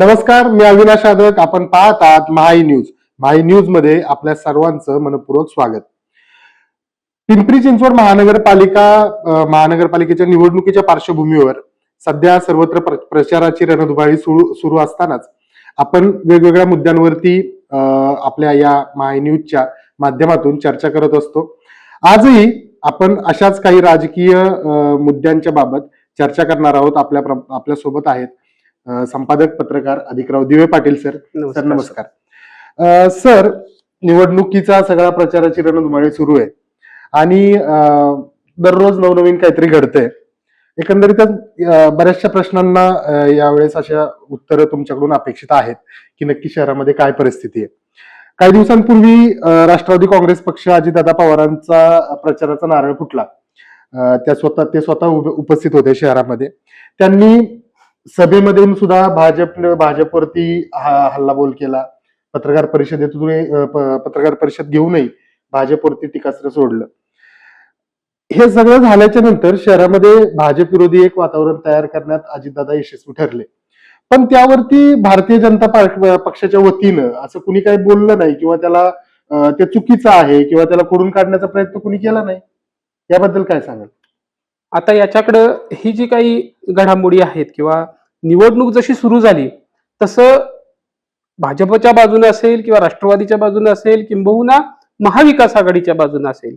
नमस्कार मी अविनाश यादव आपण पाहत आहात महाई न्यूज. महाई न्यूजमध्ये आपल्या सर्वांचं मनपूर्वक स्वागत. पिंपरी चिंचवड महानगरपालिका महानगरपालिकेच्या निवडणुकीच्या पार्श्वभूमीवर सध्या सर्वत्र प्रचाराची रणधुबाळी सुरू असतानाच आपण वेगवेगळ्या मुद्द्यांवरती अं, आपल्या या महाई न्यूजच्या माध्यमातून चर्चा करत असतो. आजही आपण अशाच काही राजकीय मुद्द्यांच्या बाबत चर्चा करणार आहोत. आपल्या आपल्यासोबत आहेत संपादक पत्रकार अधिकराव दिवे पाटील सर. सर नमस्कार. सर निवडणुकीचा सगळा प्रचाराची रणधुमाळी सुरू आहे. आणि दररोज नवनवीन काहीतरी घडतंय. एकंदरीतच बऱ्याचशा प्रश्नांना यावेळेस अशा उत्तरं तुमच्याकडून अपेक्षित आहेत की नक्की शहरामध्ये काय परिस्थिती आहे. काही दिवसांपूर्वी राष्ट्रवादी काँग्रेस पक्ष अजितदादा पवारांचा प्रचाराचा नारळ फुटला. त्या स्वतः ते स्वतः उपस्थित होते शहरामध्ये. त्यांनी सभेमध्ये सुद्धा भाजप भाजपवरती हल्लाबोल केला. पत्रकार परिषदेतून अं, पत्रकार परिषद घेऊनही भाजपवरती टीकास्त्र सोडलं. हे सगळं झाल्याच्यानंतर शहरामध्ये भाजप विरोधी एक वातावरण तयार करण्यात अजितदादा यशस्वी ठरले. पण त्यावरती भारतीय जनता पक्षाच्या वतीनं असं कुणी काही बोललं नाही किंवा त्याला ते चुकीचं आहे किंवा त्याला खोडून काढण्याचा प्रयत्न कुणी केला नाही? याबद्दल काय सांगाल? आता याच्याकडं ही जी काही घडामोडी आहेत किंवा निवडणूक जशी सुरू झाली तसं भाजपच्या बाजूने असेल किंवा राष्ट्रवादीच्या बाजूने असेल किंबहुना महाविकास आघाडीच्या बाजूने असेल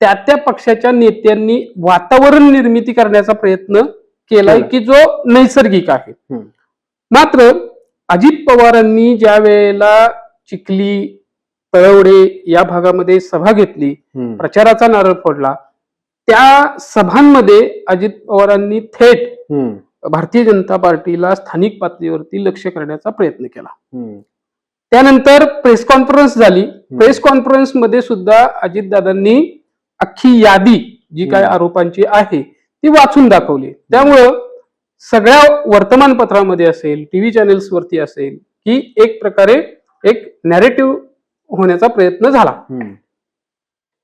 त्या त्या पक्षाच्या नेत्यांनी वातावरण निर्मिती करण्याचा प्रयत्न केलाय केला. की जो नैसर्गिक आहे. मात्र अजित पवारांनी ज्या वेळेला चिखली तळवडे या भागामध्ये सभा घेतली. प्रचाराचा नारळ फोडला त्या सभांमध्ये अजित पवारांनी थेट हम्म. भारतीय जनता पार्टीला स्थानिक पातळीवरती लक्ष करण्याचा प्रयत्न केला हम्म. त्यानंतर प्रेस कॉन्फरन्स झाली प्रेस कॉन्फरन्समध्ये सुद्धा अजितदादांनी अख्खी यादी जी काय. आरोपांची आहे ती वाचून दाखवली त्यामुळं सगळ्या वर्तमानपत्रामध्ये असेल टीव्ही चॅनेल्स वरती असेल की एक प्रकारे एक नॅरेटिव्ह होण्याचा प्रयत्न झाला.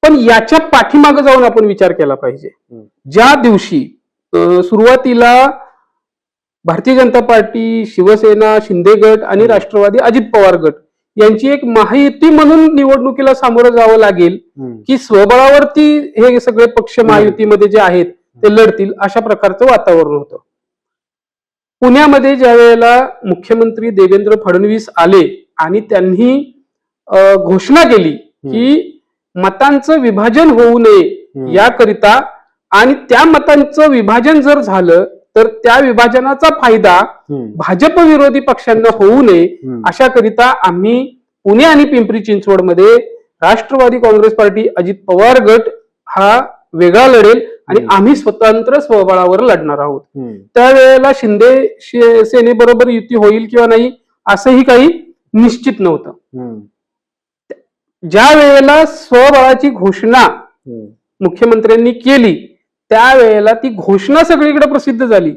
पण याच्या पाठीमागे जाऊन आपण विचार केला पाहिजे. ज्या दिवशी सुरुवातीला भारतीय जनता पार्टी शिवसेना शिंदे गट आणि राष्ट्रवादी अजित पवार गट यांची एक महायुती म्हणून निवडणुकीला सामोरं जावं लागेल. की स्वबळावरती हे सगळे पक्ष महायुतीमध्ये जे आहेत ते लढतील अशा प्रकारचं वातावरण होतं. पुण्यामध्ये ज्या वेळेला मुख्यमंत्री देवेंद्र फडणवीस आले आणि त्यांनी घोषणा केली की मतांचं विभाजन होऊ नये. याकरिता आणि त्या मतांचं विभाजन जर झालं तर त्या विभाजनाचा फायदा. भाजप विरोधी पक्षांना होऊ नये हम्म. अशा करिता आम्ही पुणे आणि पिंपरी चिंचवडमध्ये राष्ट्रवादी काँग्रेस पार्टी अजित पवार गट हा वेगळा लढेल आणि. आम्ही स्वतंत्र स्वबळावर लढणार आहोत. त्यावेळेला शिंदे सेनेबरोबर युती होईल किंवा नाही असंही काही निश्चित नव्हतं. ज्या वेळेला स्वबळाची घोषणा. मुख्यमंत्र्यांनी केली त्यावेळेला ती घोषणा सगळीकडे प्रसिद्ध झाली.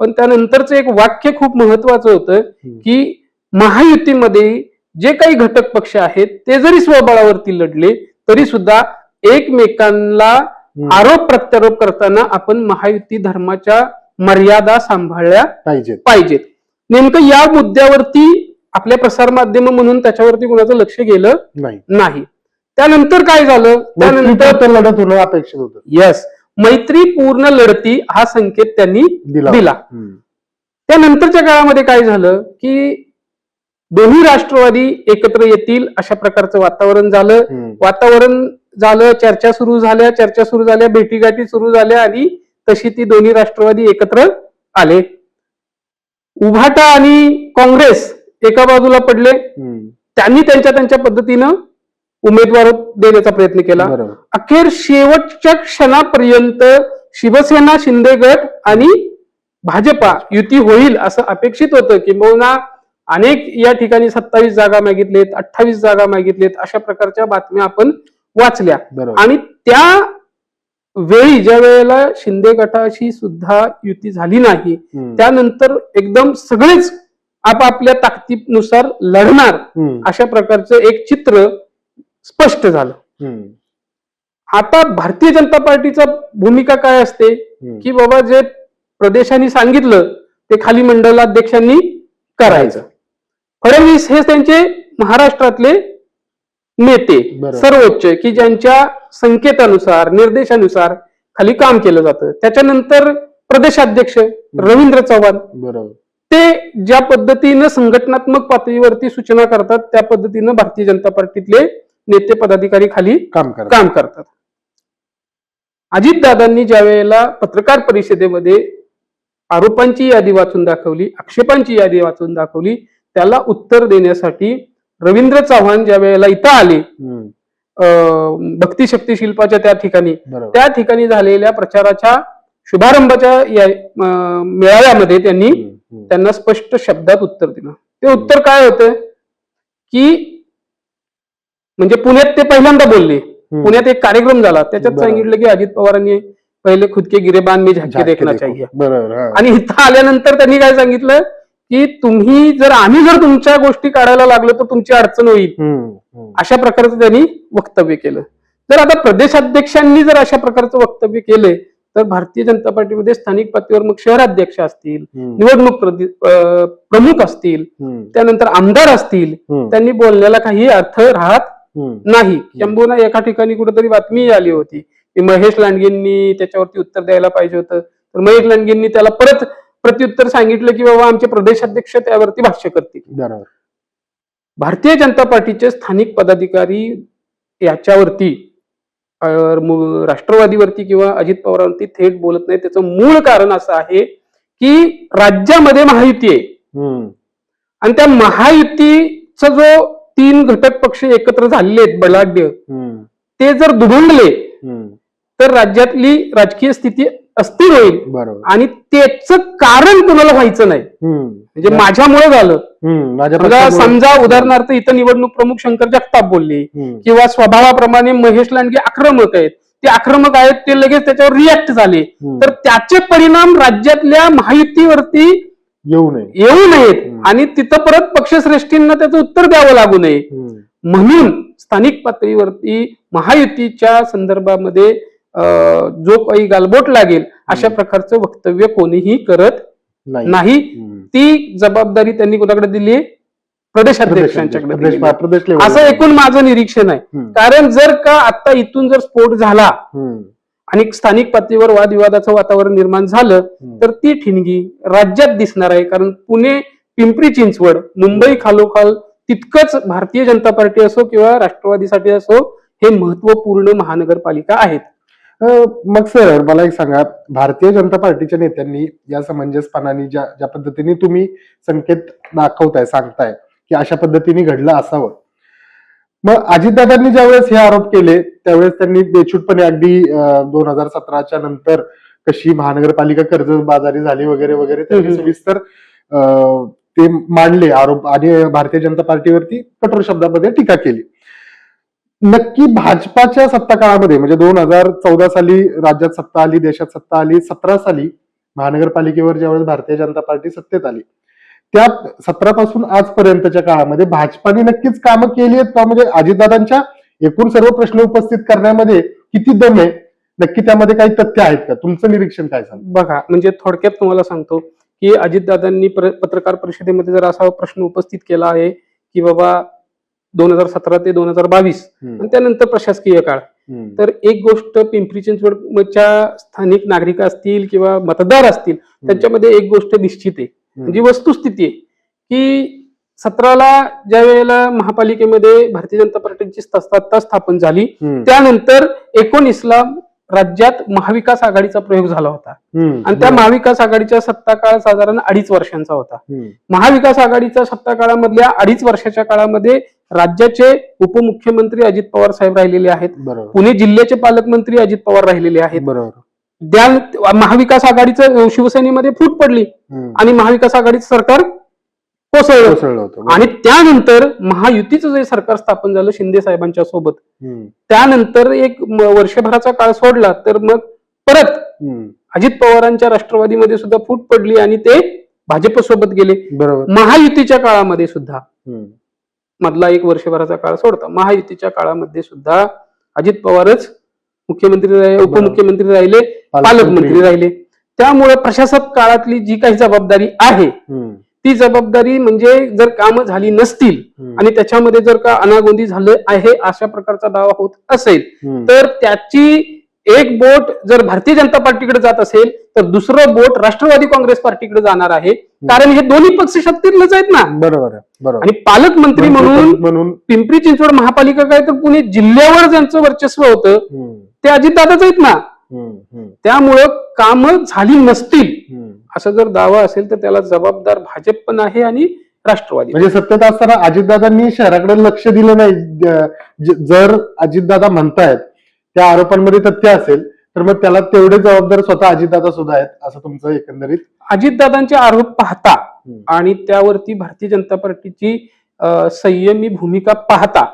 पण त्यानंतरचं एक वाक्य खूप महत्वाचं होतं की महायुतीमध्ये जे काही घटक पक्ष आहेत ते जरी स्वबळावरती लढले तरी सुद्धा एकमेकांना. आरोप प्रत्यारोप करताना आपण महायुती धर्माच्या मर्यादा सांभाळल्या पाहिजेत पाहिजेत नेमकं या मुद्द्यावरती आपल्या प्रसार माध्यम म्हणून त्याच्यावरती कुणाचं लक्ष गेलं नाही. नाही. त्यानंतर काय झालं? त्यानंतर त्यानंतर लढत होणं अपेक्षित होतं. यस मैत्रीपूर्ण लढती हा संकेत त्यांनी दिला. त्यानंतरच्या काळामध्ये काय झालं की दोन्ही राष्ट्रवादी एकत्र येतील अशा प्रकारचं वातावरण झालं. वातावरण झालं चर्चा सुरू झाल्या चर्चा सुरू झाल्या भेटीगाठी सुरू झाल्या आणि तशी ती दोन्ही राष्ट्रवादी एकत्र आले. उभाटा आणि काँग्रेस एका बाजूला पडले. त्यांनी त्यांच्या त्यांच्या पद्धतीनं उमेदवार देण्याचा प्रयत्न केला. अखेर शेवटच्या क्षणापर्यंत शिवसेना शिंदे गट आणि भाजपा युती होईल असं अपेक्षित होतं. किंबहुना अनेक या ठिकाणी सत्तावीस जागा मागितलेत अठ्ठावीस जागा मागितलेत अशा प्रकारच्या बातम्या आपण वाचल्या. आणि त्या वेळी ज्या वेळेला शिंदे गटाशी सुद्धा युती झाली नाही. त्यानंतर एकदम सगळेच आपापल्या ताकदीनुसार लढणार. अशा प्रकारचं एक चित्र स्पष्ट झालं. आता भारतीय जनता पार्टीचा भूमिका काय असते. की बाबा जे प्रदेशांनी सांगितलं ते खाली मंडलाध्यक्षांनी करायचं फडणवीस हे त्यांचे महाराष्ट्रातले नेते. सर्वोच्च की ज्यांच्या संकेतानुसार निर्देशानुसार खाली काम केलं जातं त्याच्यानंतर प्रदेशाध्यक्ष रवींद्र चव्हाण बरोबर ते ज्या पद्धतीनं संघटनात्मक पातळीवरती सूचना करतात त्या पद्धतीनं भारतीय जनता पार्टीतले नेते पदाधिकारी खाली काम करा काम करतात. अजितदादांनी ज्या वेळेला पत्रकार परिषदेमध्ये आरोपांची यादी वाचून दाखवली आक्षेपांची यादी वाचून दाखवली त्याला उत्तर देण्यासाठी रवींद्र चव्हाण ज्या वेळेला इथं आले भक्ती शक्ती शिल्पाच्या त्या ठिकाणी त्या ठिकाणी झालेल्या प्रचाराच्या शुभारंभाच्या मेळाव्यामध्ये त्यांनी. त्यांना स्पष्ट शब्दात उत्तर दिलं ते उत्तर काय होतं की म्हणजे पुण्यात ते पहिल्यांदा बोलले. पुण्यात एक कार्यक्रम झाला त्याच्यात. सांगितलं की अजित पवारांनी पहिले खुद के गिरेबान में झाके देखना देखो. चाहिए बरोबर. आणि इथं आल्यानंतर त्यांनी काय सांगितलं की तुम्ही जर आम्ही जर तुमच्या गोष्टी काढायला लागलो तर तुमची अडचण होईल. अशा प्रकारचं त्यांनी वक्तव्य केलं जर आता प्रदेशाध्यक्षांनी जर अशा प्रकारचं वक्तव्य केले तर भारतीय जनता पार्टीमध्ये स्थानिक पातळीवर मग शहराध्यक्ष असतील निवडणूक प्रमुख असतील त्यानंतर आमदार असतील त्यांनी बोलण्याला काही अर्थ राहत. नाही. किंबहुना एका ठिकाणी कुठेतरी बातमी आली होती की महेश लांडगेंनी त्याच्यावरती उत्तर द्यायला पाहिजे होतं. तर महेश लांडगेंनी त्याला परत प्रत्युत्तर सांगितलं की बाबा आमचे प्रदेशाध्यक्ष त्यावरती भाष्य करतील. बरोबर. भारतीय जनता पार्टीचे स्थानिक पदाधिकारी याच्यावरती राष्ट्रवादीवरती किंवा अजित पवारांवरती थेट बोलत नाही. त्याचं मूळ कारण असं आहे की राज्यामध्ये महायुती आहे. आणि त्या महायुतीचा जो तीन घटक पक्ष एकत्र झालेले आहेत बलाढ्य ते जर दुभंगले. तर राज्यातली राजकीय स्थिती अस्थिर होईल. आणि त्याचं कारण कुणाला व्हायचं नाही. म्हणजे माझ्यामुळे झालं. समजा उदाहरणार्थ इथं निवडणूक प्रमुख शंकर जगताप बोलले किंवा स्वभावाप्रमाणे महेश लांडगे आक्रमक आहेत. ते आक्रमक आहेत ते लगेच त्याच्यावर रिॲक्ट झाले. तर त्याचे परिणाम राज्यातल्या महायुतीवरती येऊ नये. येऊ नयेत. आणि तिथं परत पक्षश्रेष्ठींना त्याचं उत्तर द्यावं लागू नये. म्हणून स्थानिक पातळीवरती महायुतीच्या संदर्भामध्ये जो काही गालबोट लागेल अशा प्रकारचं वक्तव्य कोणीही करत नाही. ती जबाबदारी त्यांनी कुणाकडे दिली प्रदेशाध्यक्षांच्याकडे प्रदेश दिली. प्रदेश level असं. एकूण माझं निरीक्षण आहे. कारण जर का आता इथून जर स्फोट झाला आणि स्थानिक पातळीवर वादविवादाचं वातावरण निर्माण झालं. तर ती ठिणगी राज्यात दिसणार आहे. कारण पुणे पिंपरी चिंचवड मुंबई खालोखाल तितकंच भारतीय जनता पार्टी असो किंवा राष्ट्रवादीसाठी असो हे महत्त्वपूर्ण महानगरपालिका आहेत. मग सर मला एक सांगा. भारतीय जनता पार्टीच्या नेत्यांनी या समंजसपणाने ज्या ज्या पद्धतीने तुम्ही संकेत दाखवताय सांगताय की अशा पद्धतीने घडलं असावं. मग अजितदादांनी ज्यावेळेस हे आरोप केले त्यावेळेस त्यांनी बेछूटपणे अगदी दोन हजार सतराच्या नंतर कशी महानगरपालिका कर्जबाजारी झाली वगैरे वगैरे त्यांनी. सविस्तर ते मांडले आरोप आणि भारतीय जनता पार्टीवरती कठोर शब्दामध्ये टीका केली. नक्की भाजपाच्या सत्ता काळामध्ये म्हणजे दोन हजार चौदा साली राज्यात सत्ता आली देशात सत्ता आली सतरा साली महानगरपालिकेवर ज्यावेळेस भारतीय जनता पार्टी सत्तेत आली त्या सत्रापासून आजपर्यंतच्या काळामध्ये भाजपाने नक्कीच कामं केली आहेत. का म्हणजे अजितदादांच्या एकूण सर्व प्रश्न उपस्थित करण्यामध्ये किती दम आहे? नक्की त्यामध्ये काही तथ्य आहेत का? तुमचं निरीक्षण काय सांग बघा म्हणजे थोडक्यात तुम्हाला सांगतो की अजितदादांनी पत्रकार परिषदेमध्ये जर असा प्रश्न उपस्थित केला आहे की बाबा दोन हजार सतरा ते दोन हजार बावीस. आणि त्यानंतर प्रशासकीय काळ. तर एक गोष्ट पिंपरी चिंचवडच्या स्थानिक नागरिक असतील किंवा मतदार असतील त्यांच्यामध्ये एक गोष्ट निश्चित आहे. म्हणजे वस्तुस्थिती आहे की सतराला ज्या वेळेला महापालिकेमध्ये भारतीय जनता पार्टीची स्त- सत्ता स्थापन झाली त्यानंतर एकोणीसला राज्यात महाविकास आघाडीचा प्रयोग झाला होता. आणि त्या महाविकास आघाडीचा सत्ता काळ साधारण अडीच वर्षांचा होता. महाविकास आघाडीच्या सत्ता काळामधल्या अडीच वर्षाच्या काळामध्ये राज्याचे उपमुख्यमंत्री अजित पवार साहेब राहिलेले आहेत. पुणे जिल्ह्याचे पालकमंत्री अजित पवार राहिलेले आहेत. बरोबर. त्या महाविकास आघाडीचं शिवसेनेमध्ये फूट पडली. आणि महाविकास आघाडीचं सरकार कोसळलं. होतं आणि त्यानंतर महायुतीचं जे सरकार स्थापन झालं शिंदे साहेबांच्या सोबत. त्यानंतर एक वर्षभराचा काळ सोडला तर मग परत. अजित पवारांच्या राष्ट्रवादीमध्ये सुद्धा फूट पडली आणि ते भाजप सोबत गेले. बरोबर. महायुतीच्या काळामध्ये सुद्धा. मधला एक वर्षभराचा काळ सोडता महायुतीच्या काळामध्ये सुद्धा अजित पवारच मुख्यमंत्री राहिले उपमुख्यमंत्री राहिले पालकमंत्री राहिले त्यामुळे प्रशासक काळातली जी काही जबाबदारी आहे. ती जबाबदारी म्हणजे जर कामं झाली नसतील. आणि त्याच्यामध्ये जर का अनागोंदी झालं आहे अशा प्रकारचा दावा होत असेल. तर त्याची एक बोट जर भारतीय जनता पार्टीकडे जात असेल तर दुसरं बोट राष्ट्रवादी काँग्रेस पार्टीकडे जाणार आहे. कारण हे दोन्ही पक्ष सत्तेतलेच आहेत ना. बरोबर बरोबर. आणि पालकमंत्री म्हणून म्हणून पिंपरी चिंचवड महापालिका काय तर पुणे जिल्ह्यावर ज्यांचं वर्चस्व होतं. ते अजितदादाच आहेत ना. त्यामुळं कामं झाली नसतील. असा जर दावा असेल तर त्याला जबाबदार भाजप पण आहे आणि राष्ट्रवादी म्हणजे सत्तेत असताना अजितदादांनी शहराकडे लक्ष दिलं नाही. जर अजितदादा म्हणतायत त्या आरोपांमध्ये तथ्य असेल तर मग त्याला तेवढे जबाबदार स्वतः अजितदादा सुद्धा आहेत असं तुमचं एकंदरीत अजितदादांचे आरोप पाहता. आणि त्यावरती भारतीय जनता पार्टीची संयमी भूमिका पाहता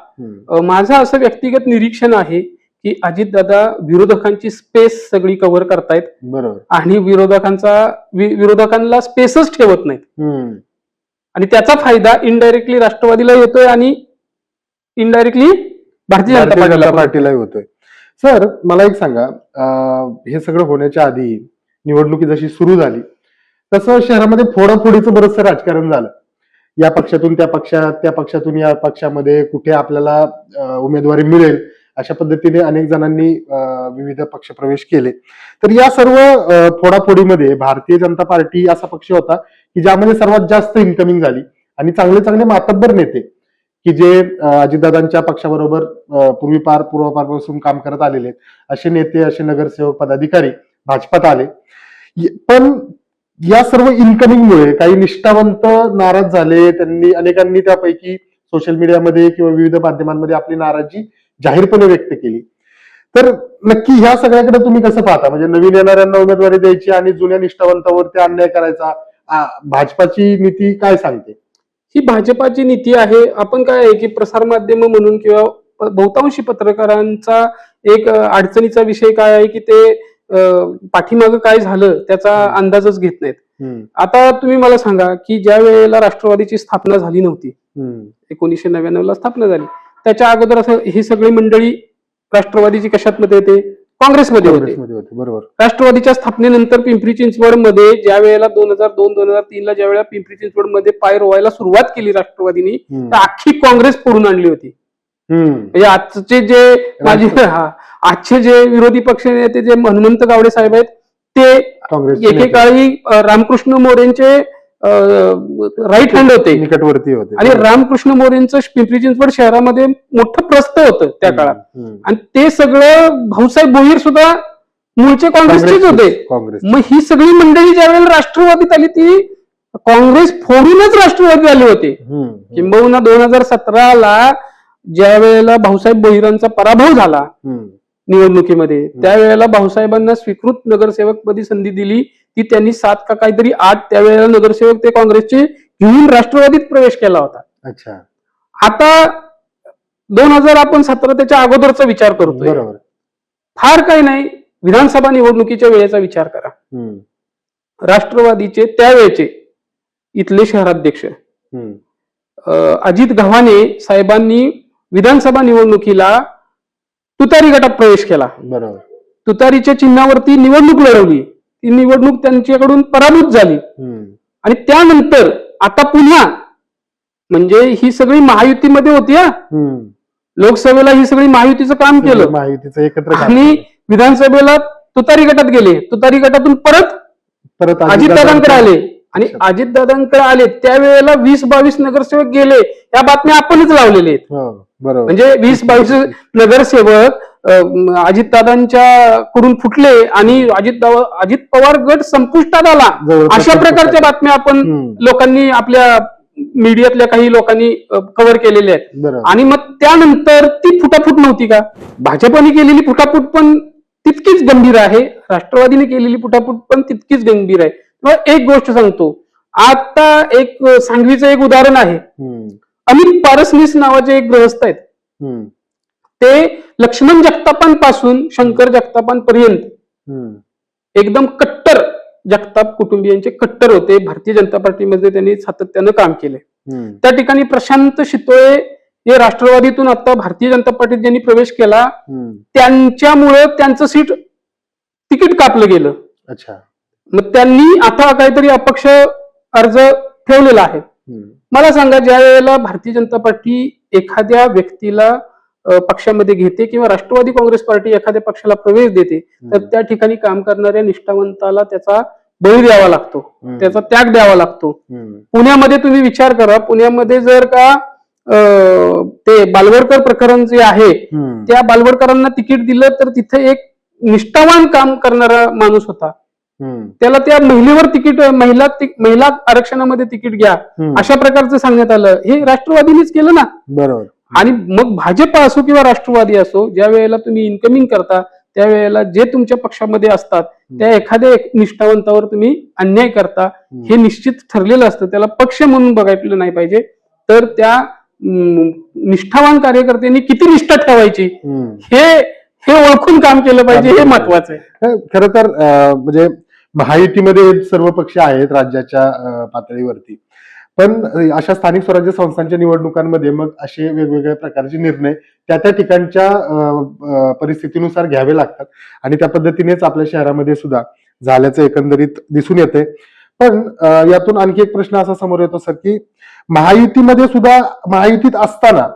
माझं असं व्यक्तिगत निरीक्षण आहे की अजितदादा विरोधकांची स्पेस सगळी कव्हर करतायत बरोबर. आणि विरोधकांचा विरोधकांना स्पेसच ठेवत नाहीत. आणि त्याचा फायदा इनडायरेक्टली राष्ट्रवादीला येतोय आणि इनडायरेक्टली भारतीय जनता पार्टीला होतोय. सर मला एक सांगा. हे सगळं होण्याच्या आधी निवडणुकी जशी सुरू झाली तसं शहरामध्ये फोडाफोडीचं बरंचसं राजकारण झालं. या पक्षातून त्या पक्षात त्या पक्षातून या पक्षामध्ये कुठे आपल्याला उमेदवारी मिळेल अशा पद्धतीने अनेक जणांनी विविध पक्ष प्रवेश केले. तर या सर्व फोडाफोडीमध्ये भारतीय जनता पार्टी असा पक्ष होता की ज्यामध्ये सर्वात जास्त इन्कमिंग झाली आणि चांगले चांगले मातब्बर नेते की जे अजितदादांच्या पक्षाबरोबर पूर्वीपार पूर्वापारपासून काम करत आलेले आहेत असे नेते असे नगरसेवक पदाधिकारी भाजपात आले. पण या सर्व इन्कमिंगमुळे काही निष्ठावंत नाराज झाले त्यांनी अनेकांनी त्यापैकी सोशल मीडियामध्ये किंवा विविध माध्यमांमध्ये आपली नाराजी जाहीरपणे व्यक्त केली. तर नक्की ह्या सगळ्याकडे तुम्ही कसं पाहता? म्हणजे नवीन येणाऱ्यांना उमेदवारी द्यायची आणि जुन्या निष्ठावंतावरती अन्याय करायचा भाजपाची नीती काय सांगते? ही भाजपाची नीती आहे. आपण काय आहे की प्रसारमाध्यम म्हणून किंवा बहुतांशी पत्रकारांचा एक अडचणीचा विषय काय आहे की ते पाठीमागं काय झालं त्याचा अंदाजच घेत नाहीत. आता तुम्ही मला सांगा की ज्या वेळेला राष्ट्रवादीची स्थापना झाली नव्हती हम्म, एकोणीसशे नव्याण्णव ला स्थापना झाली त्याच्या अगोदर असं ही सगळी मंडळी राष्ट्रवादीची कशात मध्ये येते? काँग्रेसमध्ये होते. काँग्रेसमध्ये होते बरोबर. राष्ट्रवादीच्या स्थापनेनंतर पिंपरी चिंचवडमध्ये ज्या वेळेला दोन हजार दोन दोन हजार तीन ला ज्या वेळेला पिंपरी चिंचवडमध्ये पाय रोवायला सुरुवात केली राष्ट्रवादीने हम्म, तर अख्खी काँग्रेस फोडून आणली होती. हम्म, म्हणजे आजचे जे माझे हा, आजचे जे विरोधी पक्ष नेते जे हनुमंत गावडे साहेब आहेत ते काँग्रेसचे नेते. एकेकाळी अ, रामकृष्ण मोरेंचे राईट हँड होते. निकटवर्ती होते. आणि रामकृष्ण मोरेंचं पिंपरी चिंचवड शहरामध्ये मोठं प्रस्थ होतं त्या काळात. आणि ते सगळं भाऊसाहेब भोईर सुद्धा मूळचे काँग्रेसचेच होते. काँग्रेस मग ही सगळी मंडळी ज्या वेळेला राष्ट्रवादीत आली ती काँग्रेस फोडूनच राष्ट्रवादी आली होते. किंबहुना दोन हजार सतराला ज्या वेळेला भाऊसाहेब भोईरांचा पराभव झाला निवडणुकीमध्ये त्यावेळेला भाऊसाहेबांना स्वीकृत नगरसेवक पदी संधी दिली. ती त्यांनी सात का काहीतरी आठ त्यावेळेला नगरसेवक ते काँग्रेसचे घेऊन राष्ट्रवादीत प्रवेश केला होता. अच्छा. आता दोन हजार आपण सतरा त्याच्या अगोदरचा विचार करतोय. बरोबर. फार काही नाही. विधानसभा निवडणुकीच्या वेळेचा विचार करा. हम्म, राष्ट्रवादीचे त्यावेळेचे इथले शहराध्यक्ष. अजित गव्हाणे साहेबांनी विधानसभा निवडणुकीला तुतारी गटात प्रवेश केला. बरोबर. तुतारीच्या चिन्हावरती निवडणूक लढवली. ती निवडणूक त्यांच्याकडून पराभूत झाली. आणि त्यानंतर आता पुन्हा म्हणजे ही सगळी महायुतीमध्ये होती हा. लोकसभेला ही सगळी महायुतीचं काम केलं. माहितीचं एकत्र आणि. विधानसभेला तुतारी गटात गेले. तुतारी गटातून परत परत अजितदादांकडे आले. आणि अच्छा. अजितदादांकडे आले त्यावेळेला वीस बावीस नगरसेवक गेले. या बातम्या आपणच लावलेल्या आहेत. हो, बरोबर. म्हणजे वीस बावीस नगरसेवक अजितदादांच्या कडून फुटले आणि अजित अजित पवार गट संपुष्टात आला. अशा प्रकारच्या. बातम्या आपण लोकांनी आपल्या मीडियातल्या काही लोकांनी कव्हर केलेल्या आहेत. आणि मग त्यानंतर ती फुटाफूट नव्हती का? भाजपने केलेली फुटाफूट पण तितकीच गंभीर आहे. राष्ट्रवादीने केलेली फुटाफूट पण तितकीच गंभीर आहे. मग एक गोष्ट सांगतो. आता एक अं, सांगलीचं एक उदाहरण आहे. अमित पारसनीस नावाचे एक गृहस्थ आहेत. ते लक्ष्मण जगतापांपासून शंकर जगतापांपर्यंत. एकदम कट्टर जगताप कुटुंबियांचे कट्टर होते. भारतीय जनता पार्टीमध्ये त्यांनी सातत्यानं काम केले. त्या ठिकाणी प्रशांत शितोळे हे राष्ट्रवादीतून आता भारतीय जनता पार्टीत ज्यांनी प्रवेश केला. त्यांच्यामुळे त्यांचं सीट तिकीट कापलं गेलं. अच्छा. मग त्यांनी आता काहीतरी अपक्ष अर्ज ठेवलेला आहे. मला सांगा ज्या वेळेला भारतीय जनता पार्टी एखाद्या व्यक्तीला पक्षामध्ये घेते किंवा राष्ट्रवादी काँग्रेस पार्टी एखाद्या पक्षाला प्रवेश देते तर त्या ठिकाणी काम करणाऱ्या निष्ठावंताला त्याचा बळी द्यावा लागतो. त्याचा त्याग द्यावा लागतो. पुण्यामध्ये तुम्ही विचार करा पुण्यामध्ये जर का ते बालवडकर प्रकरण जे आहे. त्या बालवडकरांना तिकीट दिलं तर तिथे एक निष्ठावान काम करणारा माणूस होता. त्याला त्या महिलेवर तिकीट महिला महिला आरक्षणामध्ये तिकीट घ्या. अशा प्रकारचं सांगण्यात आलं हे राष्ट्रवादीनेच केलं ना बरोबर आणि मग भाजप असो किंवा राष्ट्रवादी असो ज्या वेळेला तुम्ही इन्कमिंग करता त्यावेळेला जे तुमच्या पक्षामध्ये असतात त्या एखाद्या निष्ठावंतावर तुम्ही अन्याय करता हे निश्चित ठरलेलं असतं. त्याला पक्ष म्हणून बघायला नाही पाहिजे. तर त्या निष्ठावान कार्यकर्त्यांनी किती निष्ठा ठेवायची. हे हे ओळखून काम केलं पाहिजे हे महत्वाचं आहे. खर तर म्हणजे महायुतीमध्ये सर्व पक्ष आहेत राज्याच्या पातळीवरती. पण अशा स्थानिक स्वराज्य संस्थांच्या निवडणुकांमध्ये मग असे वेगवेगळ्या प्रकारचे निर्णय त्या त्या ठिकाणच्या परिस्थितीनुसार घ्यावे लागतात. आणि त्या पद्धतीनेच आपल्या शहरामध्ये सुद्धा झाल्याचं एकंदरीत दिसून येते. पण यातून आणखी एक प्रश्न असा समोर येतो सर की महायुतीमध्ये सुद्धा महायुतीत असताना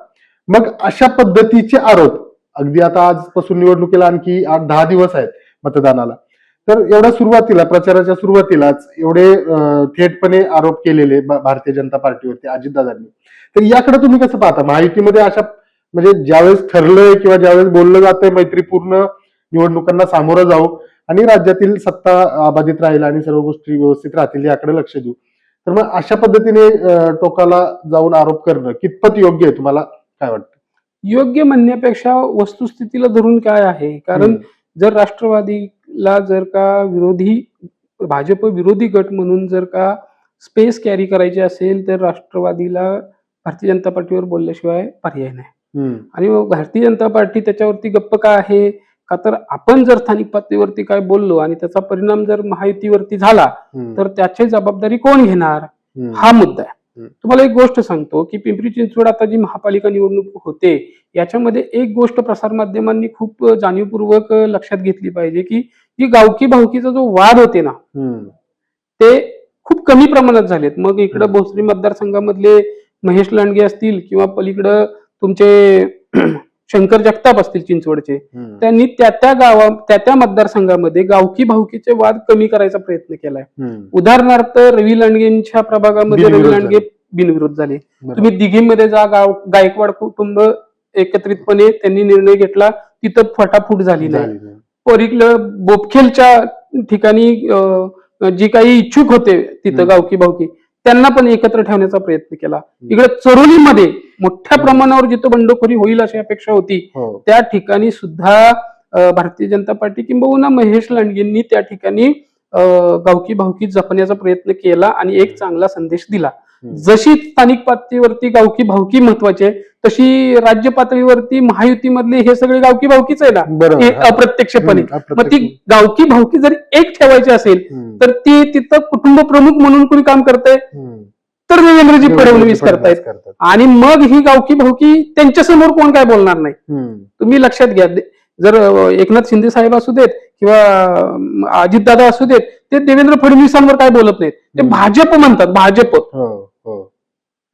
मग अशा पद्धतीचे आरोप अगदी आता आजपासून निवडणुकीला आणखी आठ दहा दिवस आहेत मतदानाला. तर एवढ्या सुरुवातीला प्रचाराच्या सुरुवातीलाच एवढे थेटपणे आरोप केलेले भारतीय जनता पार्टीवरती अजितदादांनी. तर याकडे तुम्ही कसं पाहता? महायुतीमध्ये अशा म्हणजे ज्यावेळेस ठरलंय किंवा ज्यावेळेस बोललं जातंय मैत्रीपूर्ण निवडणुकांना सामोरं जाऊ आणि राज्यातील सत्ता अबाधित राहील आणि सर्व गोष्टी व्यवस्थित राहतील याकडे लक्ष देऊ. तर मग अशा पद्धतीने टोकाला जाऊन आरोप करणं कितपत योग्य आहे तुम्हाला? काय वाटतं? योग्य म्हणण्यापेक्षा वस्तुस्थितीला धरून काय आहे? कारण जर राष्ट्रवादीला जर का विरोधी भाजप विरोधी गट म्हणून जर का स्पेस कॅरी करायची असेल तर राष्ट्रवादीला भारतीय जनता पार्टीवर बोलल्याशिवाय पर्याय नाही. आणि भारतीय जनता पार्टी त्याच्यावरती गप्प का आहे? का तर आपण जर स्थानिक पातळीवरती काय बोललो आणि त्याचा परिणाम जर महायुतीवरती झाला तर त्याची जबाबदारी कोण घेणार? हा मुद्दा आहे. तुम्हाला एक गोष्ट सांगतो की पिंपरी चिंचवड आता जी महापालिका निवडणूक होते याच्यामध्ये एक गोष्ट प्रसारमाध्यमांनी खूप जाणीवपूर्वक लक्षात घेतली पाहिजे की जी गावकी भावकीचा जो वाद होते ना ते खूप कमी प्रमाणात झालेत. मग इकडं. भोसरी मतदारसंघामधले महेश लांडगे असतील किंवा पलीकडं तुमचे शंकर जगताप असतील चिंचवडचे त्यांनी त्या त्या गावा त्या त्या मतदारसंघामध्ये गावकी भावकीचे वाद कमी करायचा प्रयत्न केलाय. उदाहरणार्थ रवी लांडगेंच्या प्रभागामध्ये रवी लांडगे बिनविरोध झाले. तुम्ही दिघीमध्ये जा गाव गायकवाड कुटुंब एकत्रितपणे त्यांनी निर्णय घेतला तिथं फटाफूट झाली नाही. परीकडं बोपखेलच्या ठिकाणी जी काही इच्छुक होते तिथं. गावकी भावकी त्यांना पण एकत्र ठेवण्याचा प्रयत्न केला इकडे चरोलीमध्ये मोठ्या प्रमाणावर जिथं बंडखोरी होईल अशी अपेक्षा होती हो त्या ठिकाणी सुद्धा भारतीय जनता पार्टी किंबहुना महेश लांडगेंनी त्या ठिकाणी गावकी भावकी जपण्याचा प्रयत्न केला आणि एक चांगला संदेश दिला. जशी स्थानिक पातळीवरती गावकी भावकी महत्वाची आहे तशी राज्य पातळीवरती महायुतीमधले हे सगळे गावकी भावकीच आहे ना. अप्रत्यक्षपणे मग ती. गावकी भावकी जर एक ठेवायची असेल तर ती तिथं कुटुंब प्रमुख म्हणून कोणी काम हम्म. तर देवेंद्रजी फडणवीस करतायत. करतात. आणि मग ही गावकी भावकी त्यांच्यासमोर कोण काय बोलणार नाही? हम्म, तुम्ही लक्षात घ्या. दे- जर अ, एकनाथ शिंदे साहेब असू देत किंवा अम, अजितदादा असू देत ते देवेंद्र फडणवीसांवर काय बोलत नाहीत. ते हम्म. भाजप म्हणतात भाजप. हो हो.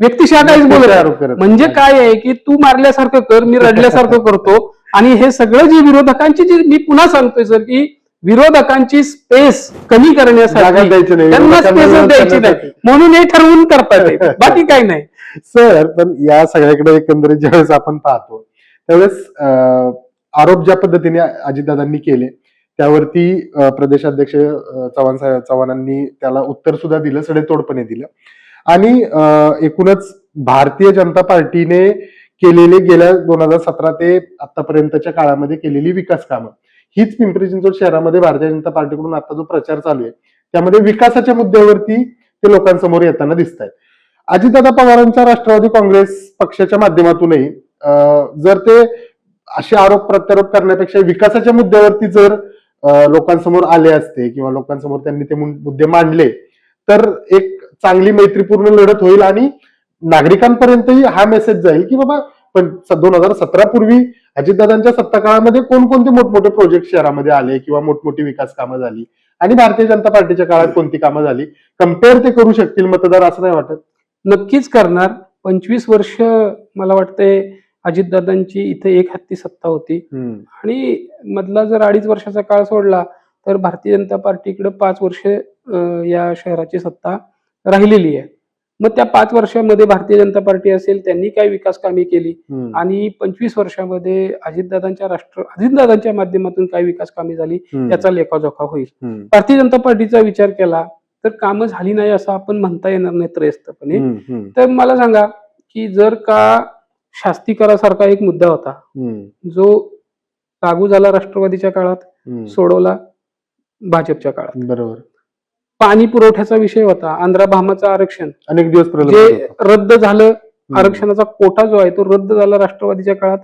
व्यक्तिशः काहीच बोलत नाही. आरोप करत म्हणजे नाही. काय आहे की तू मारल्यासारखं कर मी रडल्यासारखं करतो आणि हे सगळं जे विरोधकांची जी मी पुन्हा सांगतोय सर की विरोधकांची स्पेस कमी करण्यासाठी द्यायची नाही. त्यांना द्यायची. नाही. म्हणून हे ठरवून करतात. बाकी काही नाही. सर पण या सगळ्याकडे एकंदरीत ज्यावेळेस आपण पाहतो त्यावेळेस आरोप ज्या पद्धतीने अजितदादांनी केले त्यावरती प्रदेशाध्यक्ष चव्हाण साहेब चव्हाणांनी त्याला उत्तर सुद्धा दिलं सडेतोडपणे दिलं. आणि एकूणच भारतीय जनता पार्टीने केलेले गेल्या दोन हजार सतरा ते आतापर्यंतच्या काळामध्ये केलेली विकास कामं हीच पिंपरी चिंचवड शहरामध्ये भारतीय जनता पार्टीकडून आता जो प्रचार चालू आहे त्यामध्ये विकासाच्या मुद्द्यावरती ते लोकांसमोर येताना दिसत आहेत अजितदादा पवारांच्या राष्ट्रवादी काँग्रेस पक्षाच्या माध्यमातूनही अं, जर ते असे आरोप प्रत्यारोप करण्यापेक्षा विकासाच्या मुद्द्यावरती जर लोकांसमोर आले असते किंवा लोकांसमोर त्यांनी ते मुद्दे मांडले तर एक चांगली मैत्रीपूर्ण लढत होईल आणि नागरिकांपर्यंतही हा मेसेज जाईल की बाबा पण दोन हजार सतरा पूर्वी अजितदादांच्या सत्ता काळामध्ये कोणकोणते मोठमोठे प्रोजेक्ट शहरामध्ये आले किंवा मोठमोठी विकास कामं झाली? आणि भारतीय जनता पार्टीच्या काळात कोणती कामं झाली? कंपेअर ते करू शकतील मतदार असं नाही वाटत? नक्कीच करणार. पंचवीस वर्ष मला वाटतंय अजितदादांची इथे एक हत्ती सत्ता होती. आणि मधला जर अडीच वर्षाचा काळ सोडला तर भारतीय जनता पार्टीकडे पाच वर्ष या शहराची सत्ता राहिलेली आहे. मग त्या पाच वर्षामध्ये भारतीय जनता पार्टी असेल त्यांनी काय विकास कामे केली? आणि पंचवीस वर्षामध्ये अजितदादांच्या राष्ट्र अजितदादांच्या माध्यमातून काय विकास कामे झाली? हम्म, याचा लेखाजोखा होईल. भारतीय जनता पार्टीचा विचार केला तर कामं झाली नाही असं आपण म्हणता येणार नाही त्रयस्थपणे. हम्म, तर मला सांगा की जर का शास्तीकरासारखा एक मुद्दा होता जो लागू झाला राष्ट्रवादीच्या काळात. सोडवला भाजपच्या काळात. बरोबर. पाणी पुरवठ्याचा विषय होता आंध्रा भामाचं आरक्षण. अनेक दिवस जे. रद्द झालं आरक्षणाचा कोटा जो आहे तो रद्द झाला राष्ट्रवादीच्या काळात.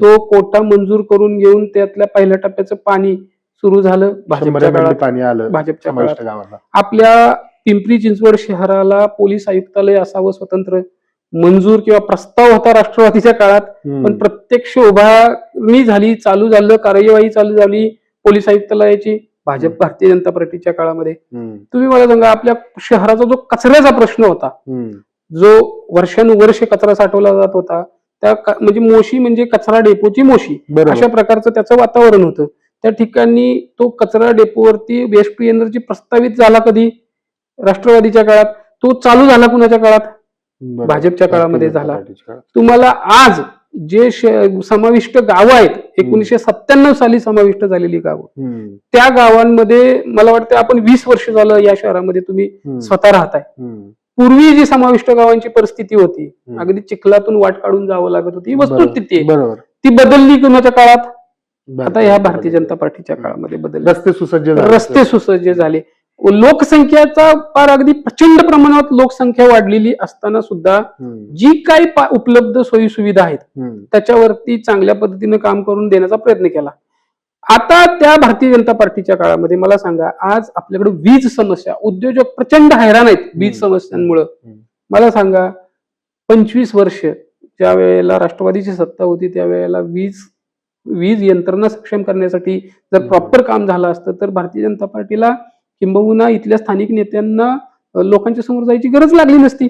तो कोटा मंजूर करून घेऊन त्यातल्या पहिल्या टप्प्याचं पाणी सुरू झालं. भाजपच्या काळात पाणी आलं. भाजपच्या काळात. आपल्या पिंपरी चिंचवड शहराला पोलीस आयुक्तालय असावं स्वतंत्र. मंजूर किंवा प्रस्ताव होता राष्ट्रवादीच्या काळात. पण प्रत्यक्ष उभारणी झाली चालू झालं कार्यवाही चालू झाली पोलीस आयुक्तालयाची. भाजप. भारतीय जनता पार्टीच्या काळामध्ये. तुम्ही मला सांगा आपल्या शहराचा जो कचऱ्याचा प्रश्न होता जो वर्षानुवर्ष कचरा साठवला जात होता त्या म्हणजे मोशी म्हणजे कचरा डेपोची मोशी. अशा प्रकारचं त्याचं वातावरण होतं. त्या ठिकाणी तो कचरा डेपोवरती वेस्ट टू एनर्जी प्रस्तावित झाला कधी? राष्ट्रवादीच्या काळात. तो चालू झाला कुणाच्या काळात. भाजपच्या काळामध्ये झाला. तुम्हाला आज जे समाविष्ट गावं आहेत एकोणीशे सत्त्याण्णव साली समाविष्ट झालेली गावं. त्या गावांमध्ये मला वाटतं आपण वीस वर्ष झालं या शहरामध्ये तुम्ही स्वतः राहताय. पूर्वी जी समाविष्ट गावांची परिस्थिती होती. अगदी चिखलातून वाट काढून जावं लागत होती ही वस्तुस्थिती आहे. बरोबर. ती बदलली कुणाच्या काळात? आता ह्या भारतीय. जनता पार्टीच्या काळामध्ये बदलली. रस्ते सुसज्ज झाले. रस्ते सुसज्ज झाले. लोकसंख्येचा फार अगदी प्रचंड प्रमाणात लोकसंख्या वाढलेली असताना सुद्धा जी काही उपलब्ध सोयी सुविधा आहेत त्याच्यावरती चांगल्या पद्धतीने काम करून देण्याचा प्रयत्न केला आता त्या भारतीय जनता पार्टीच्या काळामध्ये मला सांगा आज आपल्याकडे वीज समस्या उद्योजक प्रचंड हैराण आहेत वीज. समस्यांमुळं. मला सांगा पंचवीस वर्ष ज्या वेळेला राष्ट्रवादीची सत्ता होती त्यावेळेला वीज वीज यंत्रणा सक्षम करण्यासाठी जर. प्रॉपर काम झालं असतं तर भारतीय जनता पार्टीला किंबहुना इथल्या स्थानिक नेत्यांना लोकांच्या समोर जायची गरज लागली नसती.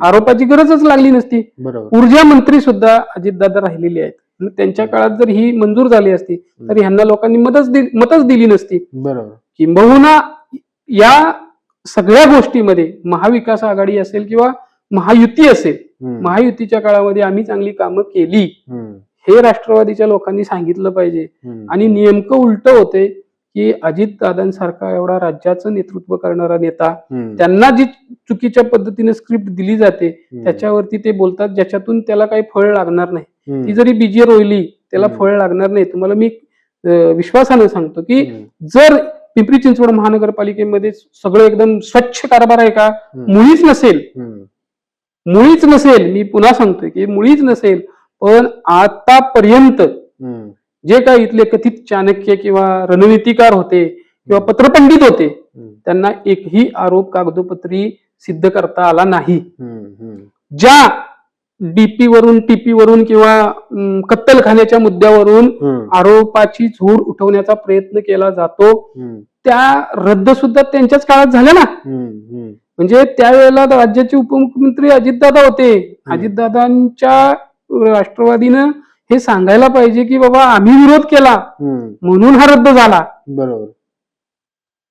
आरोपाची गरजच लागली नसती. ऊर्जा मंत्री सुद्धा अजितदादा राहिलेले आहेत. त्यांच्या काळात जर ही मंजूर झाली असती तर ह्यांना लोकांनी मतच मतच दिली नसती. बरोबर. किंबहुना या सगळ्या गोष्टीमध्ये महाविकास आघाडी असेल किंवा महायुती असेल महायुतीच्या काळामध्ये आम्ही चांगली कामं केली. हे राष्ट्रवादीच्या लोकांनी सांगितलं पाहिजे. आणि नेमकं उलट होते की अजितदादांसारखा एवढा राज्याचं नेतृत्व करणारा नेता त्यांना जी चुकीच्या पद्धतीने स्क्रिप्ट दिली जाते त्याच्यावरती ते बोलतात ज्याच्यातून त्याला काही फळ लागणार नाही. ती जरी बीजे रोयली त्याला. फळ लागणार नाही. तुम्हाला मी विश्वासानं सांगतो की जर पिंपरी चिंचवड महानगरपालिकेमध्ये सगळं एकदम स्वच्छ कारभार आहे का? मुळीच नसेल. मुळीच नसेल. मी पुन्हा सांगतोय की मुळीच नसेल. पण आतापर्यंत जे काही इथले कथित चाणक्य किंवा रणनीतिकार होते किंवा पत्रपंडित होते त्यांना एकही आरोप कागदोपत्री सिद्ध करता आला नाही. ज्या डीपी वरून टीपी वरून किंवा कत्तलखान्याच्या मुद्द्यावरून आरोपाची झूड उठवण्याचा प्रयत्न केला जातो त्या रद्द सुद्धा त्यांच्याच काळात झाल्या ना. म्हणजे त्यावेळेला राज्याचे उपमुख्यमंत्री अजितदादा होते. अजितदादांच्या राष्ट्रवादीनं हे सांगायला पाहिजे की बाबा आम्ही विरोध केला. म्हणून हा रद्द झाला. बरोबर.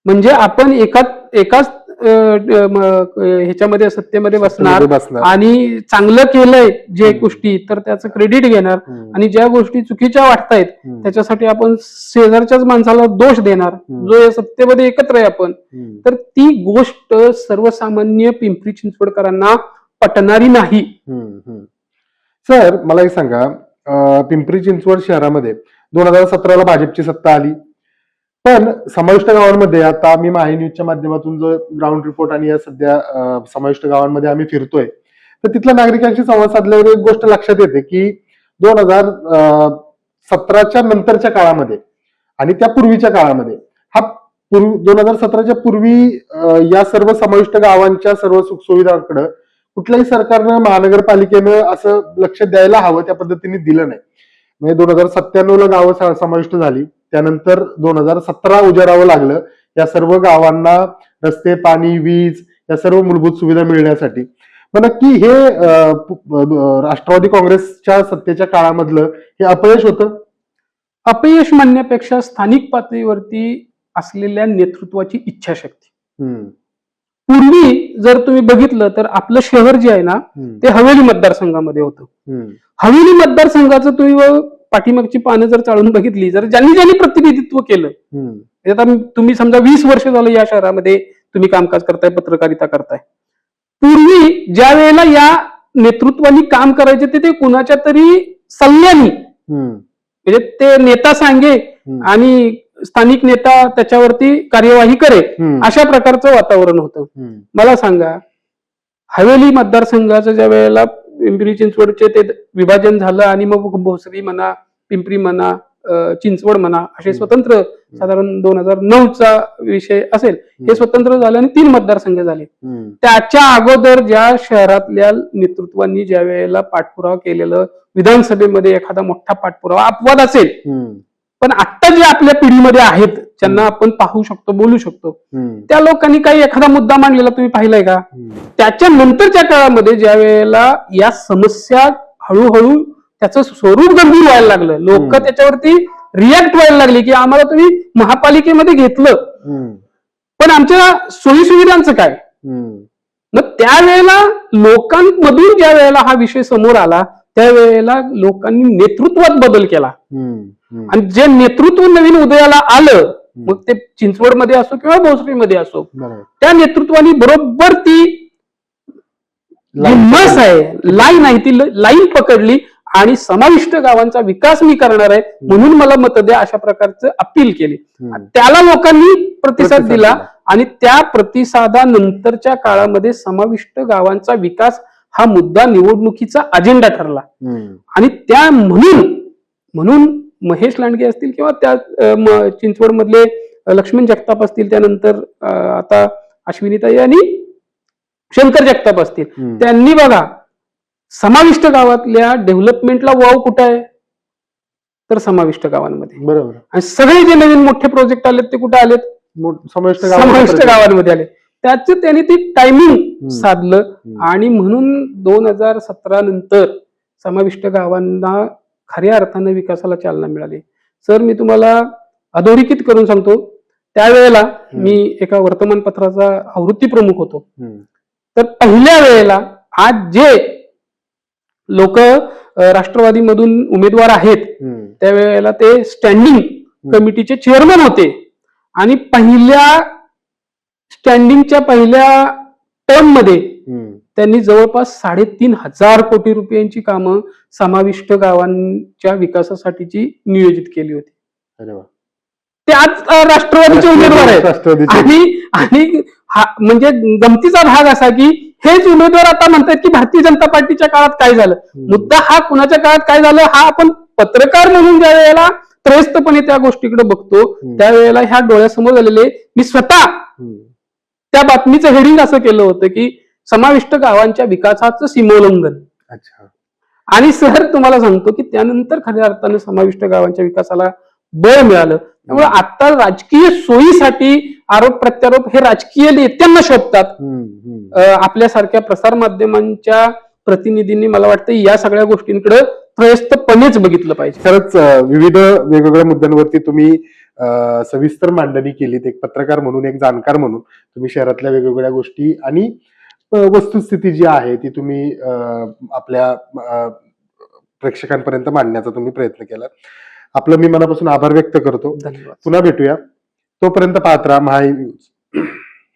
म्हणजे आपण एकाच एकाच ह्याच्यामध्ये सत्तेमध्ये बसणार आणि चांगलं केलंय जे. गोष्टी तर त्याचं क्रेडिट घेणार आणि ज्या गोष्टी चुकीच्या वाटतायत त्याच्यासाठी आपण शेजारच्याच माणसाला दोष देणार. जो या सत्तेमध्ये एकत्र आहे आपण. तर ती गोष्ट सर्वसामान्य पिंपरी चिंचवडकरांना पटणारी नाही. सर मला एक सांगा पिंपरी चिंचवड शहरामध्ये. दोन हजार सतराला भाजपची सत्ता आली. पण समाविष्ट गावांमध्ये आता मी माही न्यूजच्या माध्यमातून जो ग्राउंड रिपोर्ट आणि या सध्या समाविष्ट गावांमध्ये आम्ही फिरतोय तर तिथल्या नागरिकांशी संवाद साधल्यावर एक गोष्ट लक्षात येते की दोन हजार सतराच्या नंतरच्या काळामध्ये आणि त्या पूर्वीच्या काळामध्ये हा पूर्वी दोन हजार सतराच्या पूर्वी या सर्व समाविष्ट गावांच्या सर्व सुखसुविधांकडे कुठल्याही सरकारनं महानगरपालिकेनं असं लक्ष द्यायला हवं त्या पद्धतीने दिलं नाही. म्हणजे दोन हजार सत्त्याण्णव ला गावं समाविष्ट झाली. त्यानंतर दोन हजार सतरा उजाडावं लागलं. या सर्व गावांना रस्ते पाणी वीज या सर्व मूलभूत सुविधा मिळण्यासाठी. पण नक्की हे राष्ट्रवादी काँग्रेसच्या सत्तेच्या काळामधलं हे अपयश होतं? अपयश म्हणण्यापेक्षा स्थानिक पातळीवरती असलेल्या नेतृत्वाची इच्छाशक्ती. हम्म, पूर्वी जर तुम्ही बघितलं तर आपलं शहर जे आहे ना ते हवेली मतदारसंघामध्ये होतं. हवेली मतदारसंघाचं तुम्ही व पाठीमागची पानं जर चाळून बघितली जर ज्यांनी ज्यांनी प्रतिनिधित्व केलं म्हणजे आता तुम्ही समजा वीस वर्ष झालं या शहरामध्ये तुम्ही कामकाज करताय पत्रकारिता करताय. पूर्वी ज्या वेळेला या नेतृत्वानी काम करायचे ते ते कुणाच्या तरी सल्ल्यानी म्हणजे ते नेता सांगे आणि स्थानिक नेता त्याच्यावरती कार्यवाही करे अशा प्रकारचं वातावरण होतं. मला सांगा हवेली मतदारसंघाचं ज्या वेळेला पिंपरी चिंचवडचे ते विभाजन झालं आणि मग भोसरी म्हणा पिंपरी म्हणा चिंचवड म्हणा असे. स्वतंत्र साधारण दोन हजार नऊचा विषय असेल हे स्वतंत्र झालं आणि तीन मतदारसंघ झाले. त्याच्या अगोदर ज्या शहरातल्या नेतृत्वांनी ज्या वेळेला पाठपुरावा केलेलं विधानसभेमध्ये एखादा मोठा पाठपुरावा अपवाद असेल पण आता जे आपल्या पिढीमध्ये आहेत ज्यांना आपण पाहू शकतो बोलू शकतो त्या लोकांनी काही एखादा मुद्दा मांडलेला तुम्ही पाहिलाय का? त्याच्या नंतरच्या काळामध्ये ज्या वेळेला या समस्या हळूहळू त्याचं स्वरूप गंभीर व्हायला लागलं. लोक. त्याच्यावरती रिॲक्ट व्हायला लागले की आम्हाला तुम्ही महापालिकेमध्ये घेतलं. पण आमच्या सोयीसुविधांचं काय? मग त्यावेळेला लोकांमधून ज्या वेळेला हा विषय समोर आला त्यावेळेला लोकांनी नेतृत्वात बदल केला. आणि जे नेतृत्व नवीन उदयाला आलं मग ते चिंचवडमध्ये असो किंवा भोसरीमध्ये असो. त्या नेतृत्वाने बरोबर ती मस आहे लाईन आहे ती लाईन पकडली आणि समाविष्ट गावांचा विकास मी करणार आहे म्हणून मला मत द्या अशा प्रकारचं अपील केली. त्याला लोकांनी प्रतिसाद दिला. आणि त्या प्रतिसादानंतरच्या काळामध्ये समाविष्ट गावांचा विकास हा मुद्दा निवडणुकीचा अजेंडा ठरला. आणि त्या म्हणून म्हणून महेश लांडगे असतील किंवा त्या चिंचवड मधले लक्ष्मण जगताप असतील त्यानंतर आता अश्विनीताई आणि शंकर जगताप असतील. त्यांनी बघा समाविष्ट गावातल्या डेव्हलपमेंटला वाव कुठं आहे? तर समाविष्ट गावांमध्ये. बरोबर. आणि सगळे जे नवीन मोठे प्रोजेक्ट आलेत ते कुठे आलेत? समाविष्ट समाविष्ट. गावांमध्ये आले. त्याचे त्यांनी ती टायमिंग. साधलं. आणि म्हणून दोन हजार सतरा नंतर समाविष्ट गावांना खऱ्या अर्थानं विकासाला चालना मिळाली. सर मी तुम्हाला अधोरेखित करून सांगतो. त्यावेळेला मी एका वर्तमानपत्राचा आवृत्ती प्रमुख होतो. तर पहिल्या वेळेला आज जे लोक राष्ट्रवादीमधून उमेदवार आहेत त्यावेळेला ते स्टँडिंग कमिटीचे चेअरमन होते. आणि पहिल्या स्टँडिंगच्या पहिल्या टर्ममध्ये त्यांनी जवळपास साडेतीन हजार कोटी रुपयांची कामं समाविष्ट गावांच्या विकासासाठीची नियोजित केली होती. अरे वा. ते आज राष्ट्रवादीचे उमेदवार आहेत. आणि आणि म्हणजे गमतीचा भाग असा की हेच उमेदवार आता म्हणतात की भारतीय जनता पार्टीच्या काळात काय झालं? मुद्दा हा कुणाच्या काळात काय झालं? हा आपण पत्रकार म्हणून ज्या वेळेला त्रयस्तपणे त्या गोष्टीकडे बघतो. त्यावेळेला ह्या डोळ्यासमोर झालेले मी स्वतः त्या बातमीचं हेडिंग असं केलं होतं की समाविष्ट गावांच्या विकासाचं सीमोल्लंघन अच्छा. आणि सर तुम्हाला सांगतो की त्यानंतर खऱ्या अर्थानं समाविष्ट गावांच्या विकासाला बळ मिळालं. त्यामुळे आता राजकीय सोयीसाठी आरोप प्रत्यारोप हे राजकीय नेत्यांना. अ, आपल्यासारख्या प्रसार माध्यमांच्या प्रतिनिधींनी मला वाटतं या सगळ्या गोष्टींकडे त्रयस्थपणेच बघितलं पाहिजे. खरंच विविध वेगवेगळ्या मुद्द्यांवरती तुम्ही सविस्तर मांडणी केलीत एक पत्रकार म्हणून एक जाणकार म्हणून. तुम्ही शहरातल्या वेगवेगळ्या गोष्टी आणि वस्तुस्थिती जी आहे ती तुम्ही आपल्या प्रेक्षकांपर्यंत मांडण्याचा तुम्ही प्रयत्न केला आपलं मी मनापासून आभार व्यक्त करतो. धन्यवाद. पुन्हा भेटूया. तोपर्यंत पाहत राहा महाई न्यूज.